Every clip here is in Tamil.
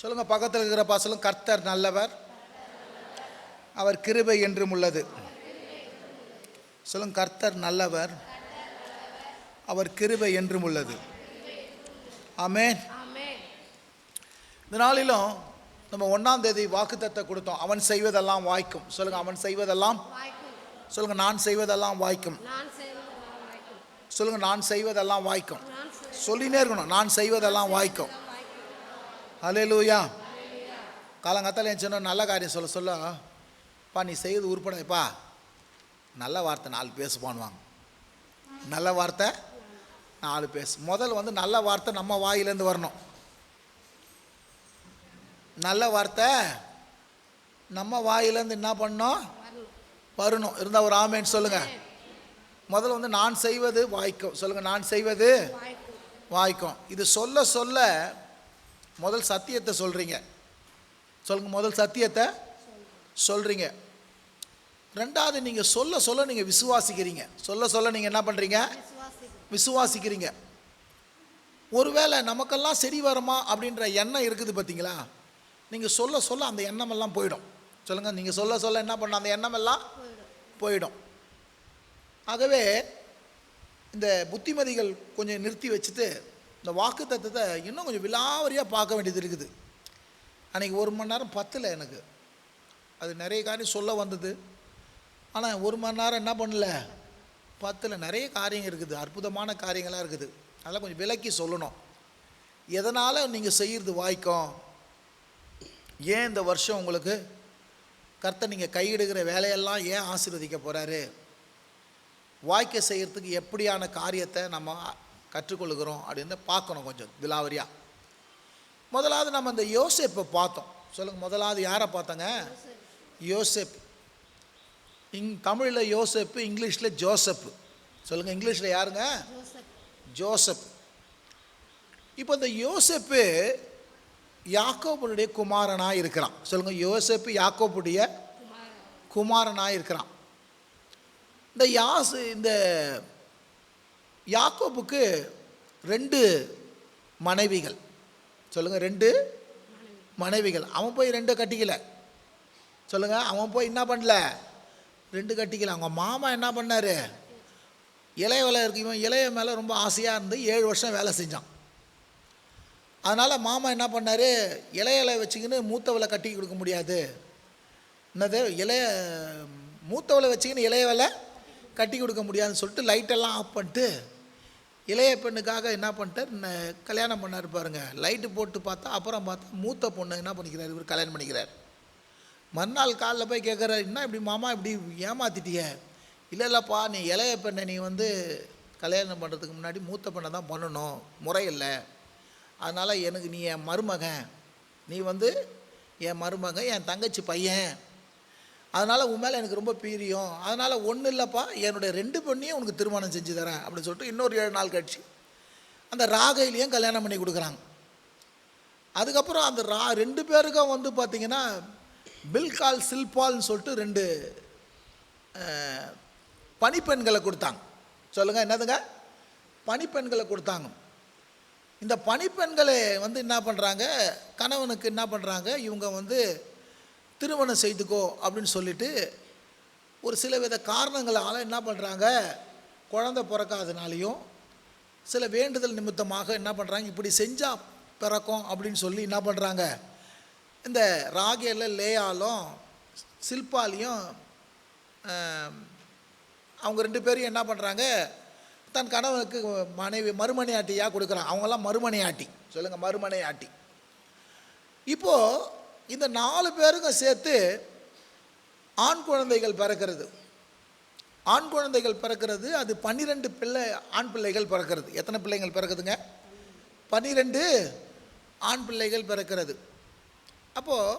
சொல்லுங்க பக்கத்தில் இருக்கிற பாசலும் கர்த்தர் நல்லவர். அவர் கிருபை என்றும் உள்ளது. சொல்லுங்க கர்த்தர் நல்லவர். அவர் கிருபை என்றும் உள்ளது. ஆமென். இந்த நாளிலும் நம்ம ஒன்றாம் தேதி வாக்குத்தத்தை கொடுத்தோம். அவன் செய்வதெல்லாம் வாய்க்கும். சொல்லுங்க அவன் செய்வதெல்லாம் சொல்லுங்க நான் செய்வதெல்லாம் வாய்க்கும். சொல்லுங்க நான் செய்வதெல்லாம் வாய்க்கும். சொல்லினே இருக்கணும். நான் செய்வதெல்லாம் வாய்க்கும். அலையலூயா காலங்காத்தால என் சொன்ன நல்ல காரியம் சொல்ல சொல்ல பா நீ செய்வது உருப்படைப்பா நல்ல வார்த்தை நாலு பேசுப்பான்வாங்க நல்ல வார்த்தை நாலு பேசு. முதல்ல வந்து நல்ல வார்த்தை நம்ம வாயிலேருந்து வரணும். நல்ல வார்த்தை நம்ம வாயிலேருந்து என்ன பண்ணணும்? வரணும். இருந்தால் ஒரு ஆமேன்னு சொல்லுங்க. முதல்ல வந்து நான் செய்வது வாய்க்கும். சொல்லுங்க நான் செய்வது வாய்க்கும். இது சொல்ல சொல்ல முதல் சத்தியத்தை சொல்கிறீங்க சொல்லுங்க முதல் சத்தியத்தை சொல்கிறீங்க ரெண்டாவது நீங்கள் சொல்ல சொல்ல நீங்கள் விசுவாசிக்கிறீங்க. சொல்ல சொல்ல நீங்கள் என்ன பண்ணுறீங்க விசுவாசிக்கிறீங்க. ஒருவேளை நமக்கெல்லாம் சரி வருமா அப்படின்ற எண்ணம் இருக்குது பார்த்தீங்களா நீங்கள் சொல்ல சொல்ல அந்த எண்ணமெல்லாம் போயிடும். சொல்லுங்கள் நீங்கள் சொல்ல சொல்ல என்ன பண்ண அந்த எண்ணமெல்லாம் போயிடும். ஆகவே இந்த புத்திமதிகள் கொஞ்சம் நிறுத்தி வச்சுட்டு இந்த வாக்கு தத்துவத்தை இன்னும் கொஞ்சம் விலாவரியாக பார்க்க வேண்டியது இருக்குது. அன்றைக்கி ஒரு மணி நேரம் பத்தில் எனக்கு. அது நிறைய காரியம் சொல்ல வந்தது. ஆனால் ஒரு மணி நேரம் என்ன பண்ணல? பத்தில். நிறைய காரியம் இருக்குது. அற்புதமான காரியங்களாக இருக்குது. அதெல்லாம் கொஞ்சம் விலக்கி சொல்லணும். எதனால் நீங்கள் செய்கிறது வாய்க்கும்? ஏன் இந்த வருஷம் உங்களுக்கு கர்த்தர் நீங்கள் கையிடுகிற வேலையெல்லாம் ஏன் ஆசீர்வதிக்க போகிறாரு வாய்க்க செய்கிறதுக்கு எப்படியான காரியத்தை நம்ம கற்றுக்கொள்கிறோம் அப்படின்னு பார்க்கணும் கொஞ்சம் விலாவரியாக முதலாவது நம்ம இந்த யோசேப்பை பார்த்தோம். சொல்லுங்கள் முதலாவது யாரை பார்த்தோங்க? யோசேப். இங் தமிழில் யோசேப்பு இங்கிலீஷில் ஜோசப்பு. சொல்லுங்கள் இங்கிலீஷில் யாருங்க? ஜோசப். இப்போ இந்த யோசப்பு யாக்கோபுடைய குமாரனாக இருக்கிறான். சொல்லுங்கள் யோசப்பு யாக்கோபுடைய குமாரனாக இருக்கிறான். இந்த யாசு இந்த யாக்கோபுக்கு ரெண்டு மனைவிகள். சொல்லுங்கள் ரெண்டு மனைவிகள். அவன் போய் ரெண்டு கட்டிக்கல. சொல்லுங்கள் அவன் போய் என்ன பண்ணல? ரெண்டு கட்டிக்கல. அவங்க மாமா என்ன பண்ணார்? இளைய வேலை இருக்கு இவன் இளைய மேலே ரொம்ப ஆசையாக இருந்து ஏழு வருஷம் வேலை செஞ்சான். அதனால் மாமா என்ன பண்ணார்? இளையலை வச்சுக்கின்னு மூத்தவளை கட்டி கொடுக்க முடியாது. என்னது? இளைய மூத்தவளை வச்சுக்கின்னு இளையவளை கட்டி கொடுக்க முடியாதுன்னு சொல்லிட்டு லைட்டெல்லாம் ஆஃப் பண்ணிட்டு இளைய பெண்ணுக்காக என்ன பண்ணிட்டார்? கல்யாணம் பண்ணார் பாருங்க. லைட்டு போட்டு பார்த்தா அப்புறம் பார்த்தா மூத்த பொண்ணு என்ன பண்ணிக்கிறார்? இவர் கல்யாணம் பண்ணிக்கிறார். மறுநாள் காலைல போய் கேட்குறாரு என்ன இப்படி மாமா இப்படி ஏமாத்திட்டிய? இல்லை இல்லைப்பா நீ இளைய பெண்ணை நீ வந்து கல்யாணம் பண்ணுறதுக்கு முன்னாடி மூத்த பெண்ணை தான் பண்ணணும். முறை இல்லை. அதனால் எனக்கு நீ என் மருமகன். நீ வந்து என் மருமகன் என் தங்கச்சி பையன். அதனால் உன் மேலே எனக்கு ரொம்ப பீரியம். அதனால் ஒன்றும் இல்லைப்பா என்னுடைய ரெண்டு பொண்ணையும் உனக்கு திருமணம் செஞ்சு தரேன் அப்படின்னு சொல்லிட்டு இன்னொரு ஏழு நாள் கட்சி அந்த ராகையிலையும் கல்யாணம் பண்ணி கொடுக்குறாங்க. அதுக்கப்புறம் அந்த ரா ரெண்டு பேருக்கும் வந்து பார்த்திங்கன்னா பில்கால் சில்பால்னு சொல்லிட்டு ரெண்டு பனிப்பெண்களை பணிப்பெண்களை கொடுத்தாங்க. சொல்லுங்கள் என்னதுங்க? பணிப்பெண்களை கொடுத்தாங்க. இந்த பணிப்பெண்களை வந்து என்ன பண்ணுறாங்க கணவனுக்கு என்ன பண்ணுறாங்க இவங்க வந்து திருமணம் செய்துக்கோ அப்படின்னு சொல்லிட்டு ஒரு சில வித காரணங்களால் என்ன பண்ணுறாங்க குழந்தை பிறக்காதனாலையும் சில வேண்டுதல் நிமித்தமாக என்ன பண்ணுறாங்க இப்படி செஞ்சால் பிறக்கும் அப்படின்னு சொல்லி என்ன பண்ணுறாங்க இந்த ராகேல லேயாலும் சில்பாலையும் அவங்க ரெண்டு பேரும் என்ன பண்ணுறாங்க தன் கணவனுக்கு மனைவி மறுமனையாட்டியாக கொடுக்குறாங்க. அவங்கெல்லாம் மறுமனையாட்டி சொல்லுங்கள் மறுமனையாட்டி இப்போது இந்த நாலு பேருக்கும் சேர்த்து ஆண் குழந்தைகள் பிறக்கிறது. ஆண் குழந்தைகள் பிறக்கிறது அது பன்னிரெண்டு பிள்ளை ஆண் பிள்ளைகள் பிறக்கிறது. எத்தனை பிள்ளைகள் பிறக்குதுங்க? பன்னிரெண்டு ஆண் பிள்ளைகள் பிறக்கிறது. அப்போது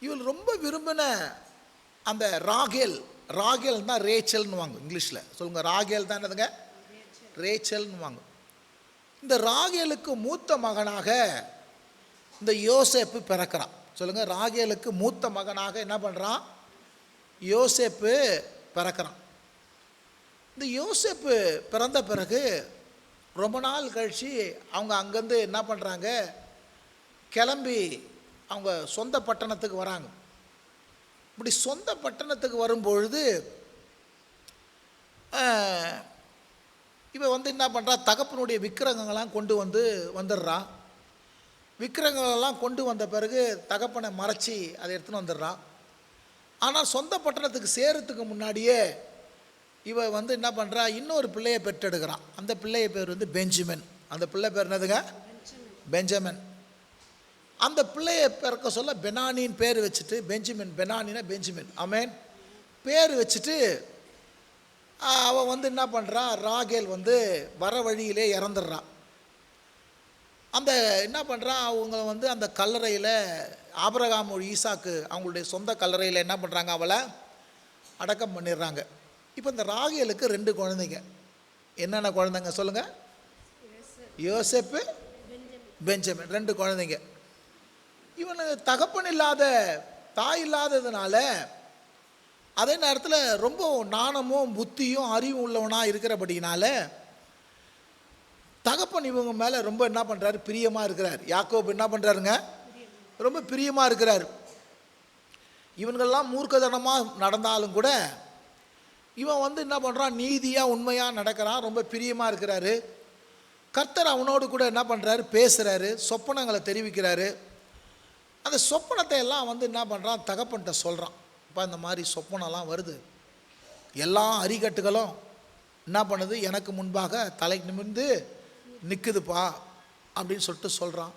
இவள் ரொம்ப விரும்பின அந்த ராகேல் ராகேல் தான் ரேச்சல்னுவாங்க இங்கிலீஷில். சொல்லுங்கள் ராகேல் தான் என்னதுங்க? ரேச்சல்னுவாங்க இந்த ராகேலுக்கு மூத்த மகனாக இந்த யோசேப்பு பிறக்கிறான். சொல்லுங்கள் ராகேலுக்கு மூத்த மகனாக என்ன பண்ணுறான் யோசேப்பு பிறக்கிறான். இந்த யோசேப்பு பிறந்த பிறகு ரொம்ப நாள் கழித்து அவங்க அங்கேருந்து என்ன பண்ணுறாங்க கிளம்பி அவங்க சொந்த பட்டணத்துக்கு வராங்க. இப்படி சொந்த பட்டணத்துக்கு வரும்பொழுது இவன் வந்து என்ன பண்ணுறா தகப்பனுடைய விக்கிரகங்கள்லாம் கொண்டு வந்து வந்துடுறான். விக்கிரகங்களெல்லாம் கொண்டு வந்த பிறகு தகப்பனை மறைச்சி அதை எடுத்துன்னு வந்துடுறான். ஆனால் சொந்த பட்டணத்துக்கு சேரத்துக்கு முன்னாடியே இவ வந்து என்ன பண்ணுறா இன்னொரு பிள்ளையை பெற்றெடுக்கிறான். அந்த பிள்ளைய பேர் வந்து பெஞ்சமின். அந்த பிள்ளை பேர் என்னதுங்க? பெஞ்சமின். அந்த பிள்ளையை பிறக்க சொல்ல பெனானின்னு பேர் வச்சுட்டு பெஞ்சமின் பெனானினா பெஞ்சமின். ஆமேன். பேர் வச்சுட்டு ஆஹ், அவ வந்து என்ன பண்ணுறா ராகேல் வந்து வர வழியிலே இறந்துடுறான். அந்த என்ன பண்ணுறான் அவங்க வந்து அந்த கல்லறையில் ஆபரகாம் ஈசாக்கு அவங்களுடைய சொந்த கல்லறையில் என்ன பண்ணுறாங்க அவளை அடக்கம் பண்ணிடுறாங்க. இப்போ இந்த ராகேலுக்கு ரெண்டு குழந்தைங்க. என்னென்ன குழந்தைங்க சொல்லுங்கள் யோசப்பு பெஞ்சமின். ரெண்டு குழந்தைங்க. இவனுக்கு தகப்பன் இல்லாத தாய் இல்லாததுனால அதே நேரத்தில் ரொம்ப நாணமும் புத்தியும் அறிவும் உள்ளவனாக இருக்கிறபடினால தகப்பன் இவங்க மேலே ரொம்ப என்ன பண்ணுறாரு பிரியமாக இருக்கிறார். யாக்கோப் என்ன பண்ணுறாருங்க ரொம்ப பிரியமாக இருக்கிறார். இவன்கள்லாம் மூர்க்கதனமாக நடந்தாலும் கூட இவன் வந்து என்ன பண்ணுறான் நீதியாக உண்மையாக நடக்கிறான். ரொம்ப பிரியமாக இருக்கிறாரு. கர்த்தர் அவனோடு கூட என்ன பண்ணுறாரு பேசுகிறாரு சொப்பனங்களை தெரிவிக்கிறாரு. அந்த சொப்பனத்தை எல்லாம் வந்து என்ன பண்ணுறான் தகப்பன்கிட்ட சொல்கிறான் இப்போ இந்த மாதிரி சொப்பனம்லாம் வருது. எல்லா அரிகட்டுகளும் என்ன பண்ணுது? எனக்கு முன்பாக தலை நிமிர்ந்து நிற்குதுப்பா அப்படின்னு சொல்லிட்டு சொல்கிறான்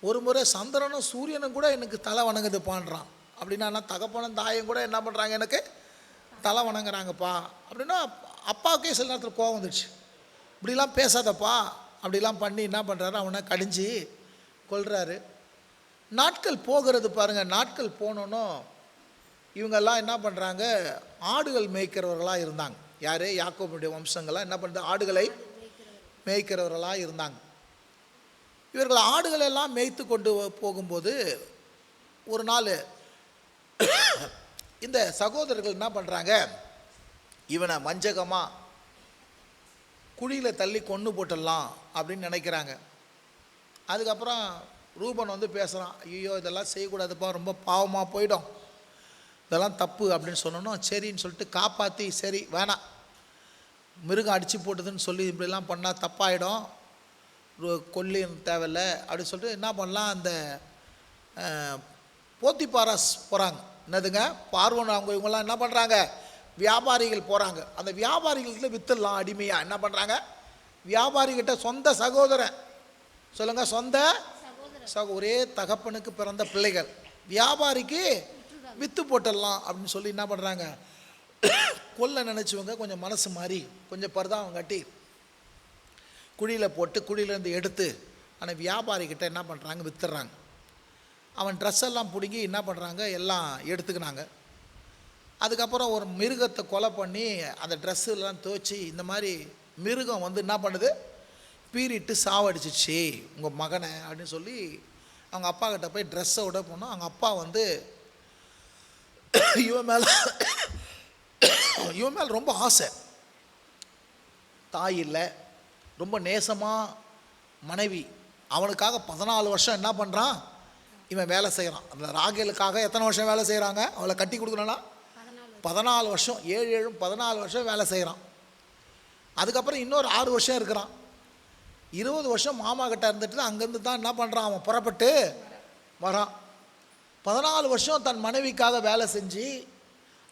ஒரு முறை சந்திரனும் சூரியனும் கூட எனக்கு தலை வணங்குதுப்பான்றான். அப்படின்னா என்ன தகப்பனும் தாயும் கூட என்ன பண்ணுறாங்க எனக்கு? தலை வணங்குறாங்கப்பா. அப்படின்னா அப்பாவுக்கே சில நேரத்தில் கோவம் வந்துடுச்சு இப்படிலாம் பேசாதப்பா. அப்படிலாம் பண்ணி என்ன பண்ணுறாரு அவனை கடிஞ்சு கொள்கிறாரு நாட்கள் போகிறது பாருங்கள் நாட்கள் போனோன்னும் இவங்கெல்லாம் என்ன பண்ணுறாங்க ஆடுகள் மேய்க்கிறவர்களாக இருந்தாங்க. யார்? யாக்கோபுடைய வம்சங்கள்லாம் என்ன பண்ணுறது ஆடுகளை மேய்க்கிறவர்களாக இருந்தாங்க. இவர்கள் ஆடுகள் எல்லாம் மேய்த்து கொண்டு போகும்போது ஒரு நாள் இந்த சகோதரர்கள் என்ன பண்ணுறாங்க இவனை வஞ்சகமாக குழியில் தள்ளி கொன்று போட்டுடலாம் அப்படின்னு நினைக்கிறாங்க. அதுக்கப்புறம் ரூபன் வந்து பேசுகிறான் ஐயோ இதெல்லாம் செய்யக்கூடாதுப்பா ரொம்ப பாவமாக போயிடும். இதெல்லாம் தப்பு அப்படின்னு சொன்னோன்னா சரின்னு சொல்லிட்டு காப்பாற்றி சரி வேணாம். மிருகம் அடித்து போட்டுதுன்னு சொல்லி இப்படிலாம் பண்ணால் தப்பாயிடும். ரு- கொல்லி தேவையில்ல. அப்படின்னு சொல்லிட்டு என்ன பண்ணலாம்? அந்த அஹ், போத்திபாராஸ் போகிறாங்க என்னதுங்க? பார்வன் அவங்க இவங்கெல்லாம் என்ன பண்ணுறாங்க வியாபாரிகள் போகிறாங்க அந்த வியாபாரிகள்கிட்ட வித்துடலாம் அடிமையாக என்ன பண்ணுறாங்க வியாபாரிகிட்ட சொந்த சகோதரன். சொல்லுங்கள் சொந்த சகோ ஒரே தகப்பனுக்கு பிறந்த பிள்ளைகள். வியாபாரிக்கு வித்து போட்டுடலாம் அப்படின்னு சொல்லி என்ன பண்ணுறாங்க கொல்ல நினச்சவங்க கொஞ்சம் மனசு மாறி கொஞ்சம் பரதாவம் கட்டி குழியில் போட்டு குழியிலேருந்து எடுத்து ஆனால் வியாபாரிக்கிட்ட என்ன பண்ணுறாங்க வித்துடுறாங்க. அவன் ட்ரெஸ் எல்லாம் பிடுங்கி என்ன பண்ணுறாங்க எல்லாம் எடுத்துக்கினாங்க. அதுக்கப்புறம் ஒரு மிருகத்தை கொலை பண்ணி அந்த ட்ரெஸ்ஸெல்லாம் துவச்சி இந்த மாதிரி மிருகம் வந்து என்ன பண்ணுது? பீறிட்டு சாவடிச்சிச்சு. உங்கள் மகனை அப்படின்னு சொல்லி அவங்க அப்பா கிட்ட போய் ட்ரெஸ்ஸை விட போனோம். அவங்க அப்பா வந்து இவன் மேலே இவன் மேலே ரொம்ப ஆசை. தாய் இல்லை ரொம்ப நேசமாக மனைவி. அவனுக்காக பதினாலு வருஷம் என்ன பண்ணுறான் இவன் வேலை செய்கிறான் அந்த ராகேலுக்காக எத்தனை வருஷம் வேலை செய்கிறாங்க அவளை கட்டி கொடுக்கணும்னா? பதினாலு வருஷம் ஏழு ஏழும் பதினாலு வருஷம் வேலை செய்கிறான் அதுக்கப்புறம் இன்னொரு ஆறு வருஷம் இருக்கிறான். இருபது வருஷம் மாமா கிட்ட இருந்துட்டு அங்கேருந்து தான் என்ன பண்ணுறான் அவன் புறப்பட்டு வரான். பதினாலு வருஷம் தன் மனைவிக்காக வேலை செஞ்சு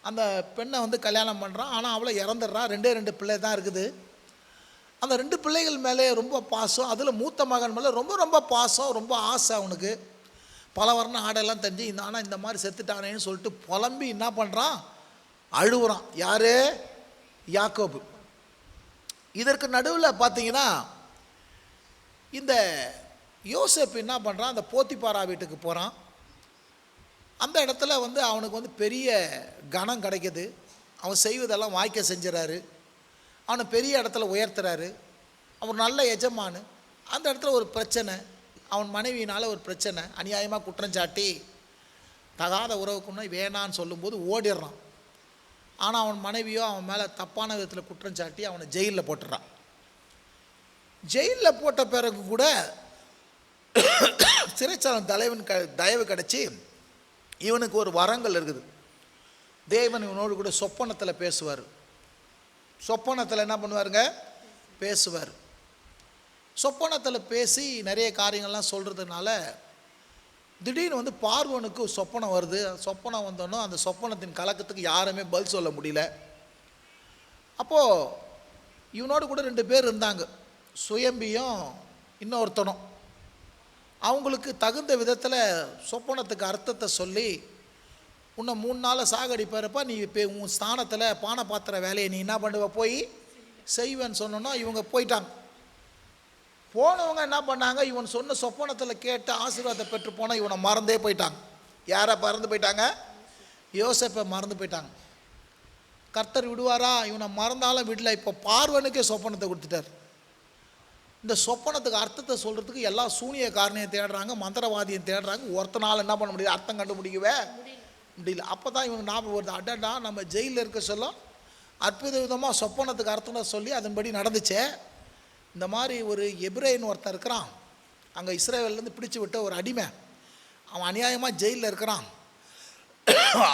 அந்த பெண்ணை வந்து கல்யாணம் பண்ணுறான் ஆனால் அவளை இறந்துடுறான் ரெண்டே ரெண்டு பிள்ளை தான் இருக்குது. அந்த ரெண்டு பிள்ளைகள் மேலே ரொம்ப பாசம். அதில் மூத்த மகன் மேலே ரொம்ப ரொம்ப பாசம் ரொம்ப ஆசை அவனுக்கு. பல வர்ண ஆடெல்லாம் தெரிஞ்சு இந்த ஆனால் இந்த மாதிரி செத்துட்டானேன்னு சொல்லிட்டு புலம்பி என்ன பண்ணுறான் அழுகுறான் யார்? யாக்கோபு. இதற்கு நடுவில் பார்த்தீங்கன்னா இந்த யோசப் என்ன பண்ணுறான் அந்த போத்திப்பாரா வீட்டுக்கு போகிறான் அந்த இடத்துல வந்து அவனுக்கு வந்து பெரிய கணம் கிடைக்குது. அவன் செய்வதெல்லாம் வாய்க்க செஞ்சுறாரு. அவனை பெரிய இடத்துல உயர்த்துறாரு. அவன் நல்ல எஜமானு. அந்த இடத்துல ஒரு பிரச்சனை. அவன் மனைவியினால் ஒரு பிரச்சனை. அநியாயமாக குற்றம் சாட்டி தகாத உறவுக்குன்னா வேணான்னு சொல்லும்போது ஓடிடுறான். ஆனால் அவன் மனைவியோ அவன் மேலே தப்பான விதத்தில் குற்றம் சாட்டி அவனை ஜெயிலில் போட்டுறான். ஜெயிலில் போட்ட பிறகு கூட சிறைச்சாலை தலைவன் க தயவு கிடச்சி இவனுக்கு ஒரு வரங்கள் இருக்குது. தேவன் இவனோடு கூட சொப்பனத்தில் பேசுவார். சொப்பனத்தில் என்ன பண்ணுவாருங்க? பேசுவார். சொப்பனத்தில் பேசி நிறைய காரியங்கள்லாம் சொல்கிறதுனால திடீர்னு வந்து பார்வனுக்கு சொப்பனம் வருது. சொப்பனம் வந்தோன்னே அந்த சொப்பனத்தின் கலக்கத்துக்கு யாருமே பதில் சொல்ல முடியல. அப்போது இவனோடு கூட ரெண்டு பேர் இருந்தாங்க. சுயம்பியும் இன்னொருத்தனும். அவங்களுக்கு தகுந்த விதத்தில் சொப்பனத்துக்கு அர்த்தத்தை சொல்லி உன்னை மூணு நாள் சாகடிப்பாருப்பா நீ இப்போ உன் ஸ்தானத்தில் பானை பாத்திர வேலையை நீ என்ன பண்ணுவ? போய் செய்வேன்னு சொன்னோன்னா இவங்க போயிட்டாங்க. போனவங்க என்ன பண்ணாங்க? இவன் சொன்ன சொப்பனத்தில் கேட்டு ஆசீர்வாதத்தை பெற்று போனால் இவனை மறந்தே போயிட்டாங்க. யாரை மறந்து போயிட்டாங்க? யோசப்பை மறந்து போயிட்டாங்க. கர்த்தர் விடுவாரா? இவனை மறந்தாலும் விடல. இப்போ பார்வனுக்கே சொப்பனத்தை கொடுத்துட்டார். இந்த சொப்பனத்துக்கு அர்த்தத்தை சொல்கிறதுக்கு எல்லா சூனிய காரணையும் தேடுறாங்க மந்திரவாதியை தேடுறாங்க. ஒருத்தனால் என்ன பண்ண முடியாது அர்த்தம் கண்டுபிடிக்கவே முடியல. அப்போ தான் இவங்க ஞாபகம் வருது. அடடா நம்ம ஜெயிலில் இருக்க சொல்ல அற்புத விதமாக சொப்பனத்துக்கு அர்த்தம் சொல்லி அதன்படி நடந்துச்சே. இந்த மாதிரி ஒரு எப்ரேன் ஒருத்தன் இருக்கிறான். அங்கே இஸ்ரேவேலேருந்து பிடிச்சு விட்ட ஒரு அடிமை. அவன் அநியாயமாக ஜெயிலில் இருக்கிறான்.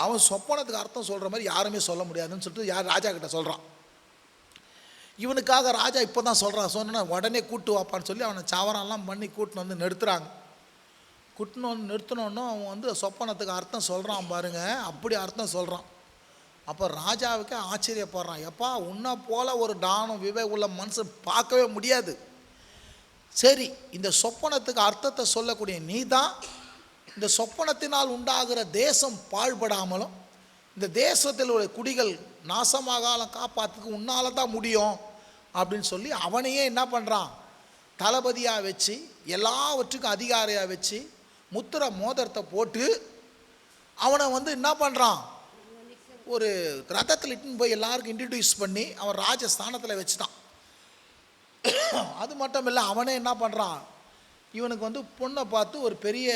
அவன் சொப்பனத்துக்கு அர்த்தம் சொல்கிற மாதிரி யாருமே சொல்ல முடியாதுன்னு சொல்லிட்டு யார் ராஜா கிட்ட சொல்கிறான் இவனுக்காக ராஜா இப்போ தான் சொல்கிறான் சொன்னா உடனே கூட்டு வாப்பான்னு சொல்லி அவனை சாவரம்லாம் பண்ணி கூட்டின்னு வந்து நிறுத்துறாங்க. கூட்டின்னு வந்து நிறுத்தினோன்னு அவன் வந்து சொப்பனத்துக்கு அர்த்தம் சொல்கிறான் பாருங்க. அப்படி அர்த்தம் சொல்கிறான் அப்போ ராஜாவுக்கு ஆச்சரியப்படுறான். எப்பா உன்னை போல ஒரு டானம் விவே உள்ள மனுஷன் பார்க்கவே முடியாது. சரி இந்த சொப்பனத்துக்கு அர்த்தத்தை சொல்லக்கூடிய நீ தான் இந்த சொப்பனத்தினால் உண்டாகிற தேசம் பாழ்படாமலும் இந்த தேசத்தில் உள்ள குடிகள் நாசமாகாலம் காப்பாற்றுக்கு உன்னால் தான் முடியும். அப்படின்னு சொல்லி அவனையே என்ன பண்ணுறான் தளபதியாக வச்சு எல்லாவற்றுக்கும் அதிகாரியாக வச்சு முத்திர மோதிரத்தை போட்டு அவனை வந்து என்ன பண்ணுறான் ஒரு ரதத்தில் இட்டுன்னு போய் எல்லாருக்கும் இன்ட்ரடியூஸ் பண்ணி அவன் ராஜஸ்தானத்தில் வச்சுட்டான். அது மட்டும் இல்லை அவனே என்ன பண்ணுறான் இவனுக்கு வந்து பொண்ணை பார்த்து ஒரு பெரிய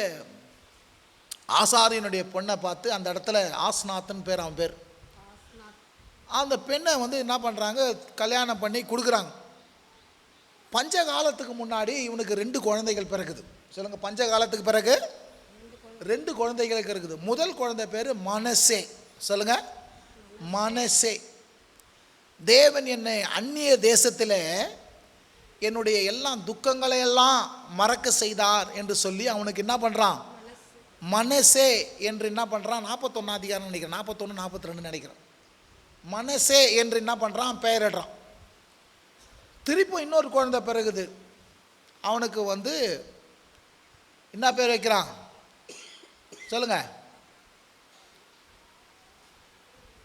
ஆசாரியனுடைய பொண்ணை பார்த்து அந்த இடத்துல ஆஸ்நாத்னு பேர் அவன் பேர். அந்த பெண்ணை வந்து என்ன பண்ணுறாங்க கல்யாணம் பண்ணி கொடுக்குறாங்க. பஞ்ச காலத்துக்கு முன்னாடி இவனுக்கு ரெண்டு குழந்தைகள் பிறகுது சொல்லுங்கள் பஞ்ச காலத்துக்கு பிறகு ரெண்டு குழந்தைகளுக்கு இருக்குது. முதல் குழந்தை பேர் மனசே. சொல்லுங்கள் மனசே. தேவன் என்னை அந்நிய தேசத்தில் என்னுடைய எல்லா துக்கங்களையெல்லாம் மறக்க செய்தார் என்று சொல்லி அவனுக்கு என்ன பண்ணுறான் மனசே. என்று என்ன பண்ணுறான் நாற்பத்தொன்னு அதிகாரம் நினைக்கிறேன். நாற்பத்தொன்று நாற்பத்தி ரெண்டு நினைக்கிறேன். மனசே என்று என்ன பண்ணுறான் பெயரிடுறான். திருப்பி இன்னொரு குழந்தை பிறகுது. அவனுக்கு வந்து என்ன பேர் வைக்கிறான்? சொல்லுங்க.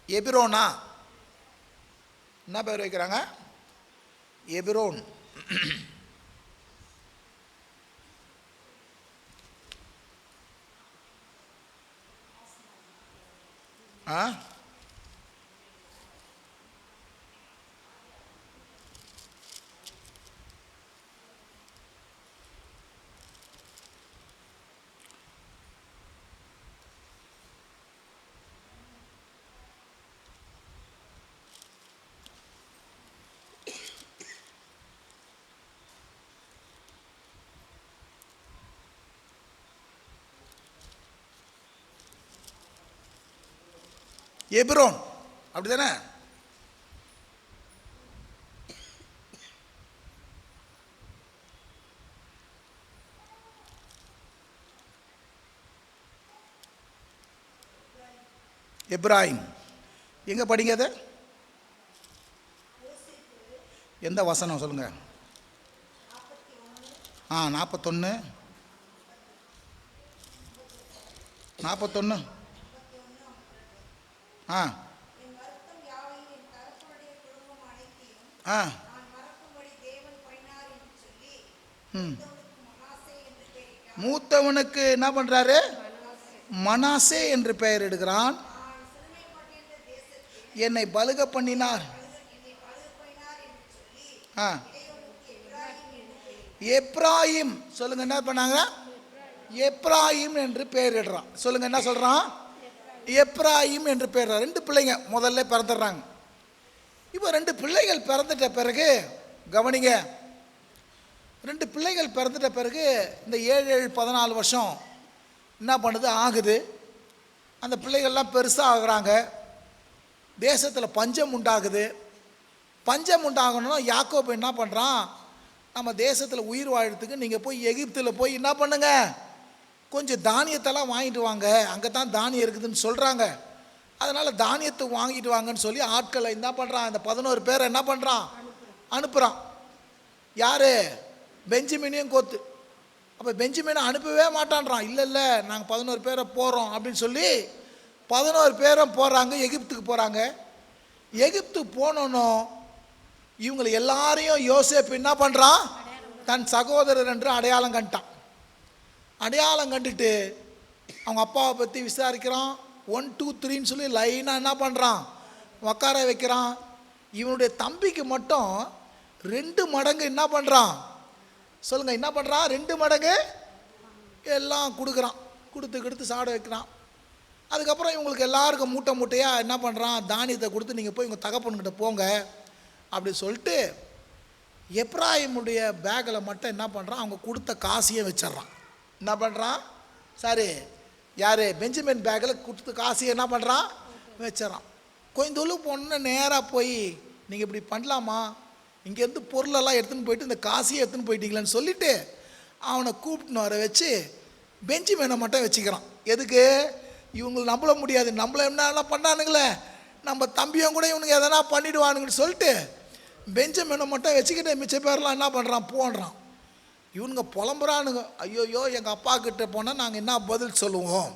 எபிரோனா. என்ன பேர் வைக்கிறாங்க? எபிரோன். ஆ? எபிரோன். அப்படி தானே எப்ராஹிம். எங்கே படிங்க அது? எந்த வசனம் சொல்லுங்க? ஆ நாற்பத்தொன்று நாற்பத்தொன்று ஆ. ஆ. ம். மூத்தவனுக்கு என்ன பண்ணுறாரு மனாசே என்று பெயர் எடுக்கிறான் என்னை பலுக பண்ணினார். ஆ. எப்ராஹிம் சொல்லுங்க என்ன பண்ணாங்க? எப்ராஹிம் என்று பெயரிடுறான் சொல்லுங்க என்ன சொல்றான்? எப்ராஹிம் என்று பேர் ரெண்டு பிள்ளைங்க முதல்ல பிறந்துடுறாங்க. இப்போ ரெண்டு பிள்ளைகள் பிறந்துட்ட பிறகு கவனிங்க ரெண்டு பிள்ளைகள் பிறந்துட்ட பிறகு இந்த ஏழு ஏழு பதினாலு வருஷம் என்ன பண்ணுது? ஆகுது. அந்த பிள்ளைகள்லாம் பெருசாக ஆகுறாங்க. தேசத்தில் பஞ்சம் உண்டாகுது. பஞ்சம் உண்டாகணும்னா யாக்கோபு என்ன பண்ணுறான் நம்ம தேசத்தில் உயிர் வாழறதுக்கு நீங்கள் போய் எகிப்தில் போய் என்ன பண்ணுங்கள் கொஞ்சம் தானியத்தெல்லாம் வாங்கிட்டு வாங்க அங்கே தான் தானியம் இருக்குதுன்னு சொல்கிறாங்க அதனால் தானியத்தை வாங்கிட்டு வாங்கன்னு சொல்லி ஆட்களை என்ன பண்ணுறான் அந்த பதினோரு பேரை என்ன பண்ணுறான் அனுப்புகிறான் யார்? பெஞ்சமினையும் கோத்து. அப்போ பெஞ்சமினை அனுப்பவே மாட்டான்றான். இல்லை இல்லை நாங்கள் பதினோரு பேரை போகிறோம் அப்படின்னு சொல்லி பதினோரு பேரும் போகிறாங்க எகிப்துக்கு போகிறாங்க எகிப்து போனோன்னோ இவங்களை எல்லாரையும் யோசேப்பு என்ன பண்ணுறான் தன் சகோதரர் என்று அடையாளம் கண்டான். அடையாளம் கண்டுட்டு அவங்க அப்பாவை பற்றி விசாரிக்கிறான். ஒன் டூ த்ரீன்னு சொல்லி லைனாக என்ன பண்ணுறான் உக்கார வைக்கிறான். இவனுடைய தம்பிக்கு மட்டும் ரெண்டு மடங்கு என்ன பண்ணுறான் சொல்லுங்கள் என்ன பண்ணுறான் ரெண்டு மடங்கு எல்லாம் கொடுக்குறான். கொடுத்து கொடுத்து சாட வைக்கிறான். அதுக்கப்புறம் இவங்களுக்கு எல்லாருக்கும் மூட்டை மூட்டையாக என்ன பண்ணுறான் தானியத்தை கொடுத்து நீங்கள் போய் உங்கள் தகப்பன்கிட்ட போங்க. அப்படி சொல்லிட்டு எப்ராஹிமுடைய பேக்கில் மட்டும் என்ன பண்ணுறான் அவங்க கொடுத்த காசையே வச்சிட்றான். என்ன பண்ணுறான் சாரி யார்? பெஞ்சமின் பேக்கில் கொடுத்து காசையை என்ன பண்ணுறான் வச்சிடறான். கொஞ்சம் தூரம் நேராக போய் நீங்கள் இப்படி பண்ணலாமா? இங்கேருந்து பொருளெல்லாம் எடுத்துன்னு போயிட்டு இந்த காசையே எடுத்துன்னு போயிட்டீங்களேன்னு சொல்லிட்டு அவனை கூப்பிட்டுன்னு வர வச்சு பெஞ்சமினை மட்டும் வச்சுக்கிறான். எதுக்கு? இவங்களை நம்பள முடியாது. நம்மள என்னெல்லாம் பண்ணானுங்களே? நம்ம தம்பியும் கூட இவனுக்கு எதனா பண்ணிடுவானுங்கன்னு சொல்லிட்டு பெஞ்சமினை மட்டும் வச்சுக்கிட்டு மிச்ச பேர்லாம் என்ன பண்ணுறான் போன்றான். இவனுங்க புலம்புறானுங்க. ஐயோயோ எங்கள் அப்பா கிட்டே போனால் நாங்கள் என்ன பதில் சொல்லுவோம்?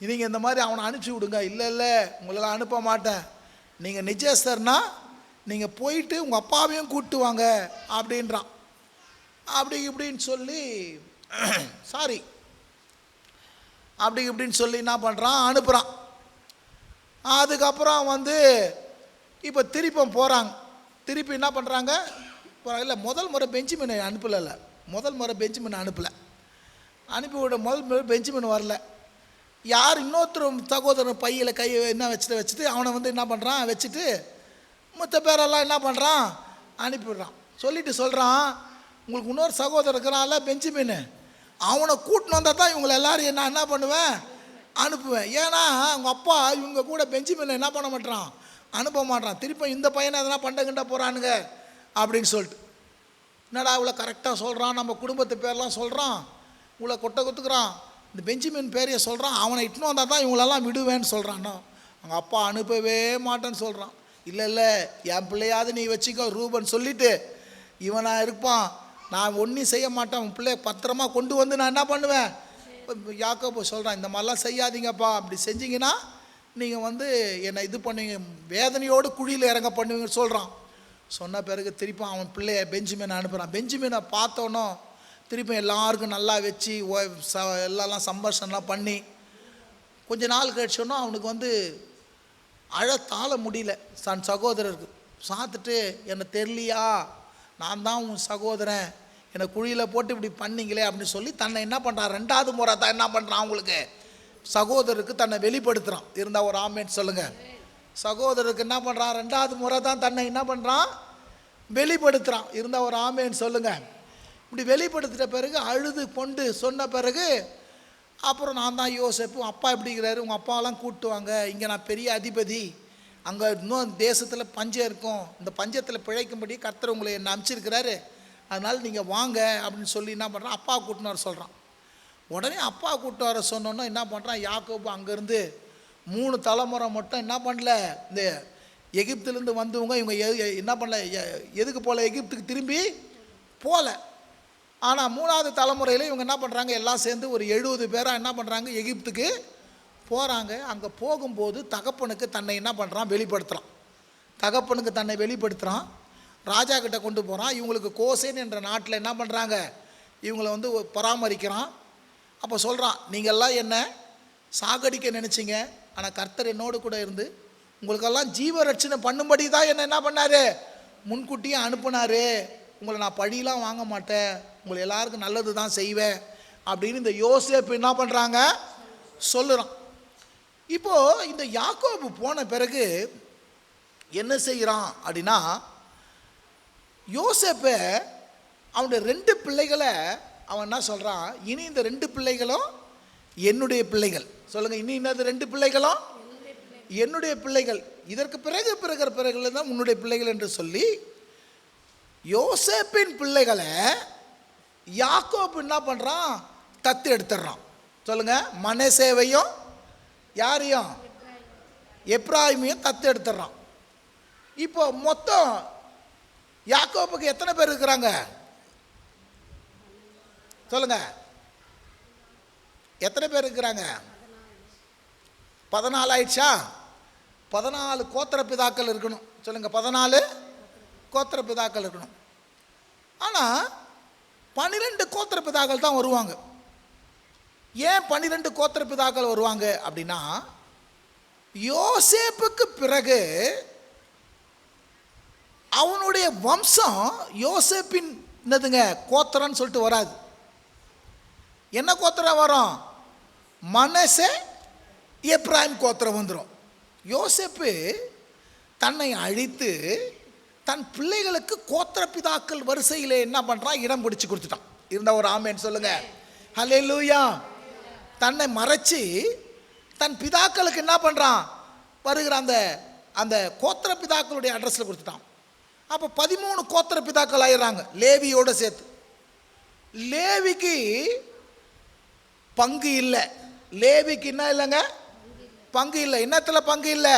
நீங்கள் இந்த மாதிரி அவனை அனுப்பிச்சி விடுங்க. இல்லை இல்லை உங்களெல்லாம் அனுப்ப மாட்டேன். நீங்கள் நிஜேஸ்தர்னா நீங்கள் போயிட்டு உங்கள் அப்பாவையும் கூப்பிட்டு வாங்க அப்படின்றான். அப்படி இப்படின்னு சொல்லி சாரி அப்படி இப்படின்னு சொல்லி என்ன பண்ணுறான் அனுப்புகிறான் அதுக்கப்புறம் வந்து இப்போ திருப்பம் போகிறாங்க திருப்பி என்ன பண்ணுறாங்க இல்லை முதல் முறை பெஞ்சுமினை அனுப்பலை முதல் முறை பெஞ்சுமின் அனுப்பலை. அனுப்பி விட முதல் முறை பெஞ்சுமின் வரல. யார் இன்னொருத்தர் சகோதரன் பையில் கை என்ன வச்சுட்டு வச்சுட்டு அவனை வந்து என்ன பண்ணுறான் வச்சுட்டு மற்ற பேரெல்லாம் என்ன பண்ணுறான் அனுப்பிவிடுறான். சொல்லிட்டு சொல்கிறான் உங்களுக்கு இன்னொரு சகோதரர் இருக்கிறான்ல பெஞ்சுமின். அவனை கூட்டின்னு வந்தால் தான் இவங்களை எல்லாரும் நான் என்ன பண்ணுவேன்? அனுப்புவேன். ஏன்னா அவங்க அப்பா இவங்க கூட பெஞ்சுமின் என்ன பண்ண மாட்டான் அனுப்ப மாட்டான் திருப்பி இந்த பையனை எதனா பண்டகிண்ட போகிறானுங்க அப்படின்னு சொல்லிட்டு. என்னடா இவ்வளோ கரெக்டாக சொல்கிறான் நம்ம குடும்பத்து பேர்லாம் சொல்கிறான் இவ்வளோ கொட்டை கொத்துக்கிறான். இந்த பெஞ்சுமின் பேரையை சொல்கிறான் அவனை இட்டுன்னு வந்தால் தான் இவங்களெல்லாம் விடுவேன்னு சொல்கிறான்னா அவங்க அப்பா அனுப்பவே மாட்டேன்னு சொல்கிறான் இல்லை இல்லை என் பிள்ளையாவது நீ வச்சுக்கோ ரூபன் சொல்லிட்டு இவனாக இருப்பான். நான் ஒன்றும் செய்ய மாட்டேன். உன் பிள்ளைய பத்திரமா கொண்டு வந்து நான் என்ன பண்ணுவேன்? யாக்கோபு சொல்கிறான் இந்த மாதிரிலாம் செய்யாதீங்கப்பா. அப்படி செஞ்சீங்கன்னா நீங்கள் வந்து என்னை இது பண்ணுவீங்க. வேதனையோடு குழியில் இறங்க பண்ணுவீங்கன்னு சொல்கிறான் சொன்ன பிறகு திருப்பி அவன் பிள்ளைய பெஞ்சுமீன் அனுப்புகிறான் பெஞ்சுமீனை பார்த்தோன்னோ திருப்பி எல்லாருக்கும் நல்லா வச்சு ஓ- ச எல்லாம் சம்பர்ஷன்லாம் பண்ணி கொஞ்ச நாள் கழிச்சோன்னா அவனுக்கு வந்து அழ முடியல. தன் சகோதரருக்கு. சாத்துட்டு என்னை தெரியலையா? நான் தான் உன் சகோதரன். என்னை குழியில் போட்டு இப்படி பண்ணீங்களே அப்படின்னு சொல்லி தன்னை என்ன பண்ணுறான் ரெண்டாவது முறை தான் என்ன பண்ணுறான் அவங்களுக்கு? சகோதரருக்கு தன்னை வெளிப்படுத்துகிறான் இருந்தால் ஒரு ஆமேன்னு சொல்லுங்கள் சகோதரருக்கு என்ன பண்ணுறான் ரெண்டாவது முறை தான் தன்னை என்ன பண்ணுறான் வெளிப்படுத்துகிறான் இருந்தால் ஒரு ஆமேன்னு சொல்லுங்கள் இப்படி வெளிப்படுத்திட்ட பிறகு அழுது கொண்டு சொன்ன பிறகு அப்புறம் நான் தான் யோசிப்பு அப்பா எப்படிங்கிறாரு உங்கள் அப்பாவெல்லாம் கூப்பிட்டு வாங்க இங்கே நான் பெரிய அதிபதி. அங்கே இன்னும் தேசத்தில் பஞ்சம் இருக்கும். இந்த பஞ்சத்தில் பிழைக்கும்படி கர்த்தர் உங்களை என்ன அனுப்பிச்சிருக்கிறாரு. அதனால் நீங்கள் வாங்க அப்படின்னு சொல்லி என்ன பண்ணுறான் அப்பா கூட்டின்னு வர சொல்கிறான் உடனே அப்பா கூப்பிட்டு வர சொன்னோன்னா என்ன பண்ணுறான் யாக்கோபு அங்கேருந்து மூணு தலைமுறை மட்டும் என்ன பண்ணல? இந்த எகிப்துலேருந்து வந்தவங்க இவங்க எது என்ன பண்ணல? எ- எதுக்கு போகல எகிப்துக்கு திரும்பி போகல ஆனால் மூணாவது தலைமுறையில் இவங்க என்ன பண்ணுறாங்க எல்லாம் சேர்ந்து ஒரு எழுபது பேராக என்ன பண்ணுறாங்க எகிப்துக்கு போகிறாங்க அங்கே போகும்போது தகப்பனுக்கு தன்னை என்ன பண்ணுறான் வெளிப்படுத்துகிறான் தகப்பனுக்கு தன்னை வெளிப்படுத்துகிறான் ராஜா கிட்ட கொண்டு போகிறான் இவங்களுக்கு கோசேன் என்ற நாட்டில் என்ன பண்ணுறாங்க இவங்களை வந்து பராமரிக்கிறான். அப்போ சொல்கிறான் நீங்கள்லாம் என்ன? சாகடிக்க நினச்சிங்க? ஆனால் கர்த்தர் என்னோடு கூட இருந்து உங்களுக்கெல்லாம் ஜீவ ரட்சணை பண்ணும்படி தான் என்ன என்ன பண்ணாரு? முன்கூட்டியே அனுப்புனாரு. உங்களை நான் பழியெலாம் வாங்க மாட்டேன். உங்களை எல்லாருக்கும் நல்லது தான் செய்வேன். அப்படின்னு இந்த யோசேப்பு என்ன பண்ணுறாங்க சொல்லுறான். இப்போது இந்த யாக்கோபு போன பிறகு என்ன செய்கிறான் அப்படின்னா யோசேப்பை அவனுடைய ரெண்டு பிள்ளைகளை அவன் என்ன சொல்கிறான் இனி இந்த ரெண்டு பிள்ளைகளும் என்னுடைய பிள்ளைகள். சொல்லுங்கள் இனி என்னது ரெண்டு பிள்ளைகளும் என்னுடைய பிள்ளைகள். இதற்கு பிறகு பிறகு பிறகு தான் உன்னுடைய பிள்ளைகள் என்று சொல்லி யோசேப்பின் பிள்ளைகளை யாக்கோப் என்ன பண்ணுறான் தத்து எடுத்துடுறான். சொல்லுங்க மனசேவையும் யாரையும்? எப்ராஹிமையும் தத்து எடுத்துடுறான். இப்போ மொத்தம் யாக்கோப்புக்கு எத்தனை பேர் இருக்கிறாங்க? சொல்லுங்க எத்தனை பேர் இருக்கிறாங்க? பதினாலு ஆயிடுச்சா பதினாலு கோத்திர பிதாக்கள் இருக்கணும். சொல்லுங்கள் பதினாலு கோத்திர பிதாக்கள் இருக்கணும். ஆனால் பன்னிரெண்டு கோத்திர பிதாக்கள் தான் வருவாங்க. ஏன் பன்னிரெண்டு கோத்திர பிதாக்கள் வருவாங்க அப்படின்னா யோசேப்புக்கு பிறகு அவனுடைய வம்சம் யோசேப்பின் என்னதுங்க கோத்திரம்னு சொல்லிட்டு வராது. என்ன கோத்திரம் வரும்? மனசே எப்ராஹிம் கோத்திரம் வந்துடும் யோசப்பு தன்னை அழித்து தன் பிள்ளைகளுக்கு கோத்திர பிதாக்கள் வரிசையில் என்ன பண்ணுறான் இடம் பிடிச்சி கொடுத்துட்டான். இருந்த ஒரு ஆமேன்னு சொல்லுங்க. ஹலே லூயா தன்னை மறைச்சி தன் பிதாக்களுக்கு என்ன பண்ணுறான் வருகிற அந்த அந்த கோத்திர பிதாக்களுடைய அட்ரஸில் கொடுத்துட்டான். அப்போ பதிமூணு கோத்திர பிதாக்கள் ஆயிடுறாங்க லேவியோடு சேர்த்து. லேவிக்கு பங்கு இல்லை. லேவிக்கு என்ன இல்லைங்க? பங்கு இல்லை. என்னத்தில் பங்கு இல்லை?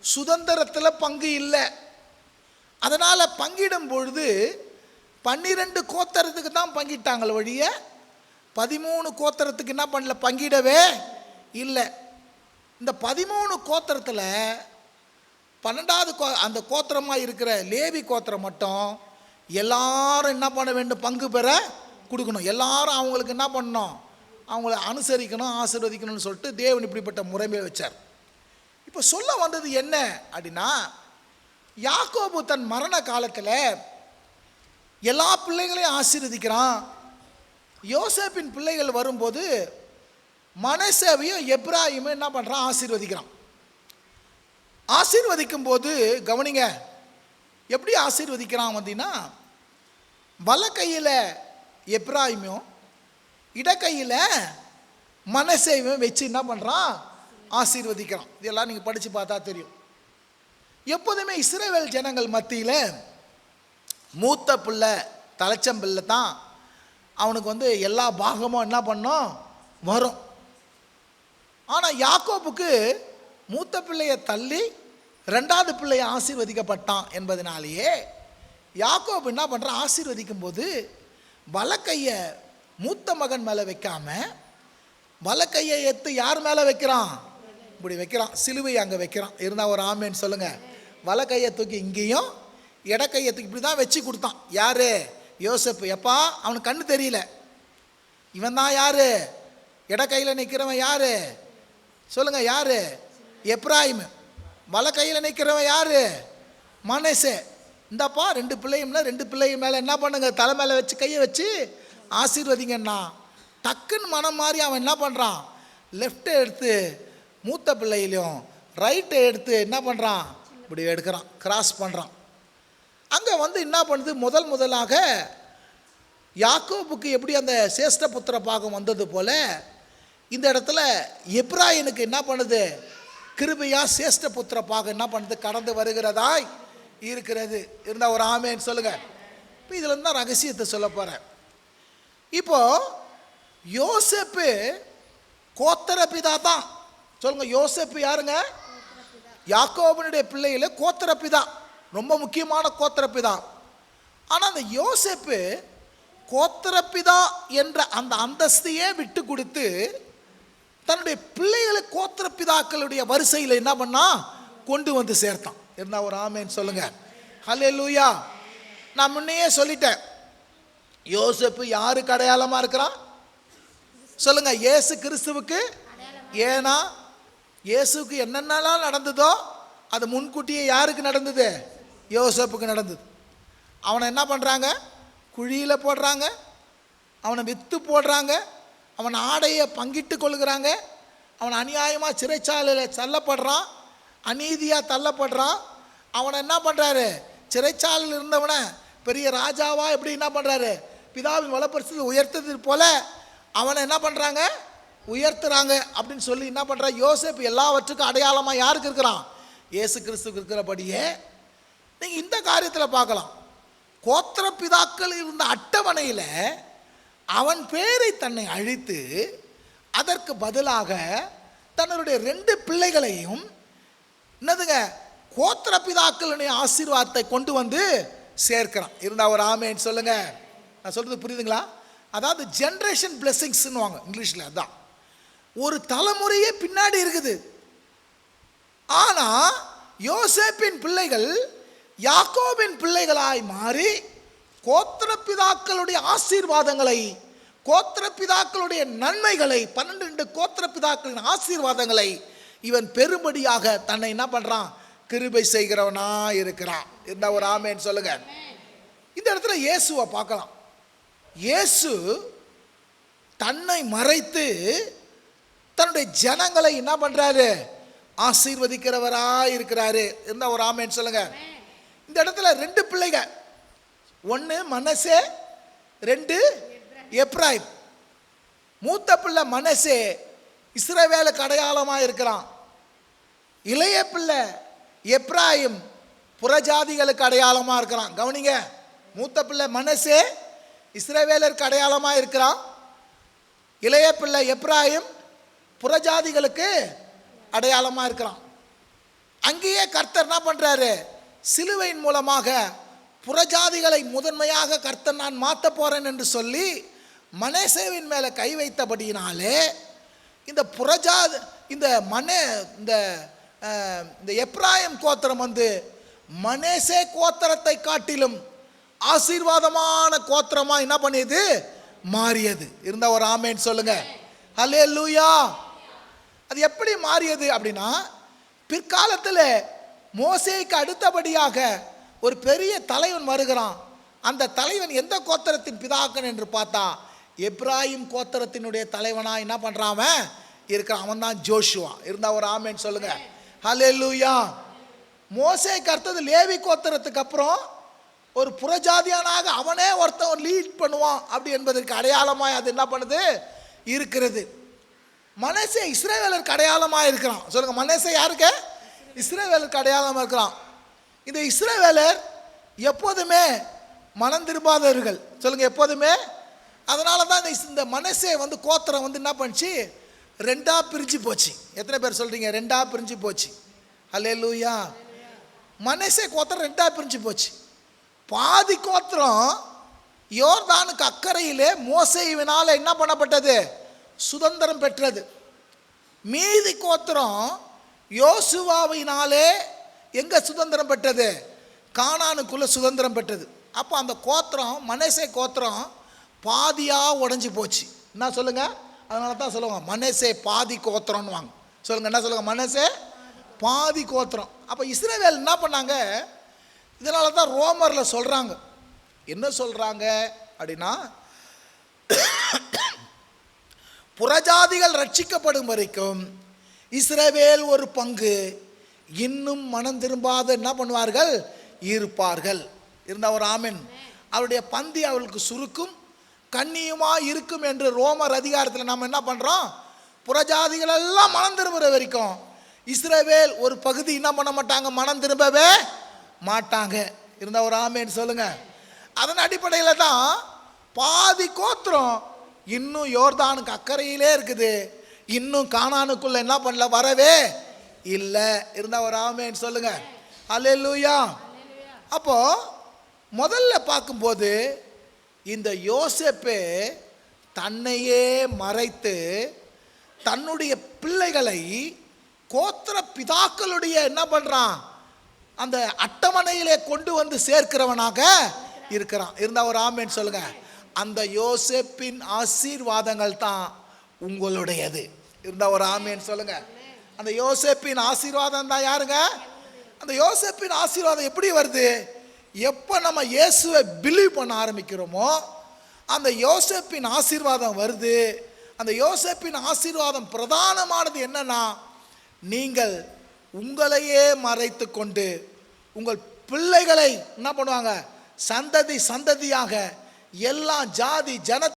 சுதந்திரத்தில் பங்கு இல்லை. அதனால் பங்கிடும் பொழுது பன்னிரெண்டு கோத்தரத்துக்கு தான் பங்கிட்டாங்களே வழிய பதிமூணு கோத்தரத்துக்கு என்ன பண்ணல? பங்கிடவே இல்லை. இந்த பதிமூணு கோத்திரத்தில் பன்னெண்டாவது கோ அந்த கோத்திரமாக இருக்கிற லேவி கோத்திரம் மட்டும் எல்லாரும் என்ன பண்ண வேண்டும்? பங்கு பெற கொடுக்கணும். எல்லாரும் அவங்களுக்கு என்ன பண்ணணும்? அவங்கள அனுசரிக்கணும் ஆசீர்வதிக்கணும்னு சொல்லிட்டு தேவன் இப்படிப்பட்ட முறைமையை வச்சார். இப்போ சொல்ல வந்தது என்ன அப்படின்னா யாக்கோபு தன் மரண காலத்தில் எல்லா பிள்ளைகளையும் ஆசீர்வதிக்கிறான். யோசேப்பின் பிள்ளைகள் வரும்போது மனசேவையும் எப்ராஹிமும் என்ன பண்ணுறான் ஆசீர்வதிக்கிறான். ஆசீர்வதிக்கும் போது கவனிங்க எப்படி ஆசீர்வதிக்கிறான் அப்படின்னா வல கையில் எப்ராஹிமும் இடக்கையில் மனசேவையும் வச்சு என்ன பண்ணுறான் ஆசீர்வதிக்கிறான். இதெல்லாம் நீங்கள் படித்து பார்த்தா தெரியும். எப்போதுமே இஸ்ரேவேல் ஜனங்கள் மத்தியில் மூத்த பிள்ளை தலைச்சம்பிள்ளை தான் அவனுக்கு வந்து எல்லா பாகமும் என்ன பண்ணும்? வரும். ஆனால் யாக்கோப்புக்கு மூத்த பிள்ளையை தள்ளி ரெண்டாவது பிள்ளையை ஆசீர்வதிக்கப்பட்டான் என்பதனாலேயே யாக்கோப் என்ன பண்ணுறான் ஆசீர்வதிக்கும் போது வலக்கையை மூத்த மகன் மேலே வைக்காம வலக்கையை எடுத்து யார் மேலே வைக்கிறான்? இப்படி வைக்கிறான். சிலுவை அங்கே வைக்கிறான். இருந்தால் ஒரு ஆமேன்னு சொல்லுங்கள் வலக்கையை தூக்கி இங்கேயும் இடக்கையை தூக்கி இப்படி தான் வச்சு கொடுத்தான். யார்? யோசப்பு. எப்பா? அவனுக்கு கண்ணு தெரியல. இவன் தான் யார்? இடக்கையில் நிற்கிறவன் யார்? சொல்லுங்கள் யார்? எப்ராஹிம். வலக்கையில் கையில் நிற்கிறவன் யார்? மனசே. இந்தப்பா ரெண்டு பிள்ளையும் ரெண்டு பிள்ளையும் மேலே என்ன பண்ணுங்க? தலை மேலே வச்சு கையை வச்சு ஆசீர்வதிங்கன்னா டக்குன்னு மனம் மாறி அவன் என்ன பண்ணுறான் லெஃப்ட்டை எடுத்து மூத்த பிள்ளையிலையும் ரைட்டை எடுத்து என்ன பண்ணுறான் இப்படி எடுக்கிறான் கிராஸ் பண்ணுறான் அங்கே வந்து என்ன பண்ணுது? முதல் முதலாக யாக்கோபுக்கு எப்படி அந்த சேஷ்ட புத்திர பாகம் வந்தது போல இந்த இடத்துல எப்ராயனுக்கு என்ன பண்ணுது? கிருபையா சேஷ்ட புத்திர பாகம் என்ன பண்ணுது? கடந்து வருகிறதாய் இருக்கிறது. இருந்தால் ஒரு ஆமேன்னு சொல்லுங்க. இப்போ இதில் தான் ரகசியத்தை சொல்ல போகிறேன் இப்போ யோசேப்பு கோத்தர பிதா தான். சொல்லுங்க யோசப்பு யாருங்க? யாக்கோபனுடைய பிள்ளைகள கோத்தர பிதா. ரொம்ப முக்கியமான கோத்தர பிதா. ஆனால் அந்த யோசேப்பு கோத்தர பிதா என்ற அந்த அந்தஸ்தையே விட்டு கொடுத்து தன்னுடைய பிள்ளைகளை கோத்திர பிதாக்களுடைய வரிசையில் என்ன பண்ணா? கொண்டு வந்து சேர்த்தான். என்ன ஒரு ஆமேன்னு சொல்லுங்க. ஹலே லூயா நான் முன்னையே சொல்லிட்டேன். யோசப்பு யாருக்கு அடையாளமாக இருக்கிறான்? சொல்லுங்க இயேசு கிறிஸ்துவுக்கு ஏன்னா இயேசுக்கு என்னென்னலாம் நடந்ததோ அது முன்கூட்டியே யாருக்கு நடந்தது? யோசப்புக்கு நடந்தது. அவனை என்ன பண்ணுறாங்க குழியில் போடுறாங்க. அவனை விற்று போடுறாங்க. அவன் ஆடையை பங்கிட்டு கொள்கிறாங்க அவன் அநியாயமாக சிறைச்சாலையில் தள்ளப்படுறான். அநீதியாக தள்ளப்படுறான். அவனை என்ன பண்ணுறாரு சிறைச்சாலையில் இருந்தவனை பெரிய ராஜாவா எப்படி என்ன பண்ணுறாரு பிதாவின் வளப்பரிசு உயர்த்தது போல அவனை என்ன பண்ணுறாங்க உயர்த்துறாங்க அப்படின்னு சொல்லி என்ன பண்ணுறா யோசேப்பு எல்லாவற்றுக்கும் அடையாளமாக யாருக்கு இருக்கிறான்? ஏசு கிறிஸ்துக்கு இருக்கிறபடியே. நீங்கள் இந்த காரியத்தில் பார்க்கலாம். கோத்திர பிதாக்கள் இருந்த அட்டவணையில் அவன் பேரை தன்னை அழித்து அதற்கு பதிலாக தன்னுடைய ரெண்டு பிள்ளைகளையும் என்னதுங்க? கோத்திர பிதாக்களுடைய ஆசீர்வாதத்தை கொண்டு வந்து சேர்க்கிறான். இருந்தால் ஒரு ஆமேன்னு சொல்லுங்கள் நான் சொல்கிறது புரியுதுங்களா? அதாவது ஜென்ரேஷன் பிளெஸிங்ஸ்னுவாங்க இங்கிலீஷில் அதான். ஒரு தலைமுறையே பின்னாடி இருக்குது. ஆனால் யோசேப்பின் பிள்ளைகள் யாக்கோபின் பிள்ளைகளாய் மாறி கோத்திரப்பிதாக்களுடைய ஆசீர்வாதங்களை கோத்திரப்பிதாக்களுடைய நன்மைகளை பன்னெண்டு ரெண்டு பிதாக்களின் ஆசீர்வாதங்களை இவன் பெரும்படியாக தன்னை என்ன பண்ணுறான் கிருபை செய்கிறவனா இருக்கிறான் இருந்தால் ஒரு ஆமேன்னு சொல்லுங்க. இந்த இடத்துல இயேசுவை பார்க்கலாம். இயேசு தன்னை மறைத்து தன்னுடைய ஜனங்களை என்ன பண்ணுறாரு ஆசீர்வதிக்கிறவரா இருக்கிறாரு இருந்தால் ஒரு ஆமேன்னு சொல்லுங்க. இந்த இடத்துல ரெண்டு பிள்ளைங்க. ஒன்று மனசே ரெண்டு எப்ராஹிம் மூத்த பிள்ளை மனசே இஸ்ரவேலுக்கு அடையாளமாக இருக்கிறான் இளைய பிள்ளை எப்ராஹிம் புறஜாதிகளுக்கு அடையாளமாக இருக்கிறான் கவனிங்க. மூத்த பிள்ளை மனசே இஸ்ரவேலருக்கு அடையாளமாக இருக்கிறான். இளைய பிள்ளை எப்ராஹிம் புறஜாதிகளுக்கு அடையாளமாக இருக்கிறான். அங்கேயே கர்த்தர் என்ன பண்ணுறாரு சிலுவையின் மூலமாக புறஜாதிகளை முதன்மையாக கர்த்தர் நான் மாற்ற போகிறேன் என்று சொல்லி மனேசேவின் மேலே கை வைத்தபடியினாலே இந்த புறஜாதி இந்த மனே இந்த இந்த எப்ராயம் கோத்திரம் வந்து மனேசே கோத்திரத்தை காட்டிலும் ஆசீர்வாதமான கோத்திரமா என்ன பண்ணியது? மாறியது. இருந்தால் ஒரு ஆமேன்னு சொல்லுங்க. ஹலே லூயா அது எப்படி மாறியது அப்படின்னா பிற்காலத்தில் மோசேக்கு அடுத்தபடியாக ஒரு பெரிய தலைவன் வருகிறான். அந்த தலைவன் எந்த கோத்திரத்தின் பிதாக்கன் என்று பார்த்தா எப்ராஹிம் கோத்திரத்தினுடைய தலைவனா என்ன பண்ணுறான் அவன்? இருக்கிறான். அவன் தான் ஜோஷுவா. இருந்தால் ஒரு ஆமேன்னு சொல்லுங்க. ஹலே லூயா மோசேக்கு அடுத்தது லேவி கோத்திரத்துக்கு அப்புறம் ஒரு புறஜாதியானாக அவனே ஒருத்தன் லீட் பண்ணுவான் அப்படி என்பதற்கு அடையாளமாக அது என்ன பண்ணுது? இருக்கிறது. மனசே இஸ்ரேவேலருக்கு அடையாளமாக இருக்கிறான். சொல்லுங்கள் மனசே யாருக்கு? இஸ்ரேவேலருக்கு அடையாளமாக இருக்கிறான். இந்த இஸ்ரேவேலர் எப்போதுமே மனம் திரும்பாதவர்கள். சொல்லுங்கள் எப்போதுமே. அதனால தான் இந்த இஸ்- இந்த மனசே வந்து கோத்திரம் வந்து என்ன பண்ணுச்சு? ரெண்டாக பிரிஞ்சு போச்சு. எத்தனை பேர் சொல்கிறீங்க ரெண்டாக பிரிஞ்சு போச்சு. அல்லே லூயா மனசே கோத்திரம் ரெண்டாக பிரிஞ்சு போச்சு. பாதி கோத்திரம் யோர்தானுக்கு அக்கறையிலே மோசைவினால என்ன பண்ணப்பட்டது? சுதந்திரம் பெற்றது. மீதி கோத்திரம் யோசுவாவினாலே எங்கே சுதந்திரம் பெற்றது? காணானுக்குள்ளே சுதந்திரம் பெற்றது. அப்போ அந்த கோத்திரம் மனசே கோத்திரம் பாதியாக உடஞ்சி போச்சு. என்ன சொல்லுங்கள் அதனால தான் சொல்லுவாங்க மனசே பாதி கோத்திரம்னு வாங்க சொல்லுங்கள் என்ன சொல்லுங்கள் மனசே பாதி கோத்திரம். அப்போ இஸ்ரேவேல் என்ன பண்ணாங்க? இதனால தான் ரோமரில் சொல்கிறாங்க என்ன சொல்கிறாங்க அப்படின்னா புறஜாதிகள் ரட்சிக்கப்படும் வரைக்கும் இஸ்ரவேல் ஒரு பங்கு இன்னும் மனம் திரும்பாத என்ன பண்ணுவார்கள்? இருப்பார்கள். இருந்த ஒரு ஆமின். அவருடைய பந்தி அவளுக்கு சுருக்கும் கண்ணியுமாக இருக்கும் என்று ரோமர் அதிகாரத்தில் நம்ம என்ன பண்ணுறோம் புறஜாதிகள் எல்லாம் மனம் திரும்புகிற வரைக்கும் இஸ்ரவேல் ஒரு பகுதி என்ன பண்ண மாட்டாங்க? மனம் திரும்பவே மாட்டாங்க. இருந்தால் ஒரு ஆமேன்னு சொல்லுங்கள் அதன் அடிப்படையில் தான் பாதி கோத்திரம் இன்னும் யோர்தானுக்கு அக்கறையிலே இருக்குது. இன்னும் காணானுக்குள்ளே என்ன பண்ணல வரவே இல்லை. இருந்தால் ஒரு ஆமேன்னு சொல்லுங்கள் அல்லூயா அப்போது முதல்ல பார்க்கும்போது இந்த யோசேப்பு தன்னையே மறைத்து தன்னுடைய பிள்ளைகளை கோத்திர பிதாக்களுடைய என்ன பண்ணுறான் அந்த அட்டவணையிலே கொண்டு வந்து சேர்க்கிறவனாக இருக்கிறான். இருந்தால் ஒரு ஆமேன்னு சொல்லுங்க. அந்த யோசேப்பின் ஆசீர்வாதங்கள் தான் உங்களுடையது. இருந்தால் ஒரு ஆமேன்னு சொல்லுங்க. அந்த யோசேப்பின் ஆசீர்வாதம் தான் யாருங்க? அந்த யோசேப்பின் ஆசீர்வாதம் எப்படி வருது? எப்போ நம்ம இயேசுவை பிலீவ் பண்ண ஆரம்பிக்கிறோமோ அந்த யோசேப்பின் ஆசீர்வாதம் வருது. அந்த யோசேப்பின் ஆசீர்வாதம் பிரதானமானது என்னன்னா நீங்கள் உங்களையே மறைத்து கொண்டு உங்கள் பிள்ளைகளை என்ன பண்ணுவாங்க? சந்ததி சந்ததியாக எல்லா ஜாதி ஜன